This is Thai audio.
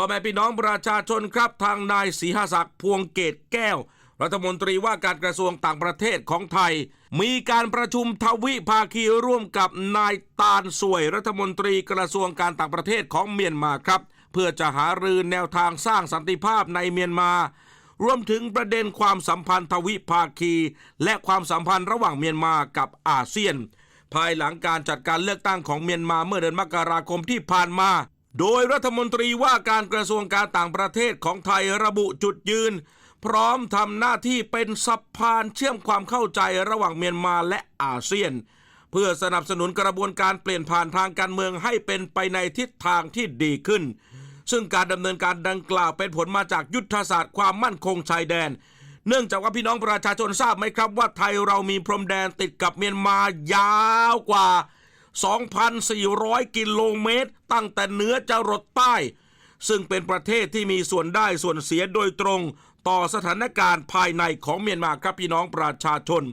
พ่อแม่พี่น้องประชาชนครับทางนายศรีหศักดิ์พวงเกตแก้ว รัฐมนตรีว่าการกระทรวงต่างประเทศของไทย มีการประชุมทวิภาคีร่วมกับนายตาลสวย รัฐมนตรีกระทรวงการต่างประเทศของเมียนมาครับ เพื่อจะหารือแนวทางสร้างสันติภาพในเมียนมารวมถึงประเด็นความสัมพันธ์ทวิภาคี และความสัมพันธ์ระหว่างเมียนมากับอาเซียน ภายหลังการจัดการเลือกตั้งของเมียนมาเมื่อเดือนมกราคมที่ผ่านมา โดยรัฐมนตรีว่าการกระทรวงการต่างประเทศของไทยระบุจุดยืน พร้อมทำหน้าที่เป็นสะพานเชื่อมความเข้าใจระหว่างเมียนมาและอาเซียน เพื่อสนับสนุนกระบวนการเปลี่ยนผ่านทางการเมืองให้เป็นไปในทิศทางที่ดีขึ้น ซึ่งการดำเนินการดังกล่าวเป็นผลมาจากยุทธศาสตร์ความมั่นคงชายแดน เนื่องจากว่าพี่น้องประชาชนทราบไหมครับว่าไทยเรามีพรมแดนติดกับเมียนมายาวกว่า 2,400 กิโลเมตร ตั้งแต่เหนือจรดใต้ ซึ่งเป็นประเทศที่มีส่วนได้ส่วนเสียโดยตรง ต่อสถานการณ์ภายในของเมียนมาครับพี่น้องประชาชน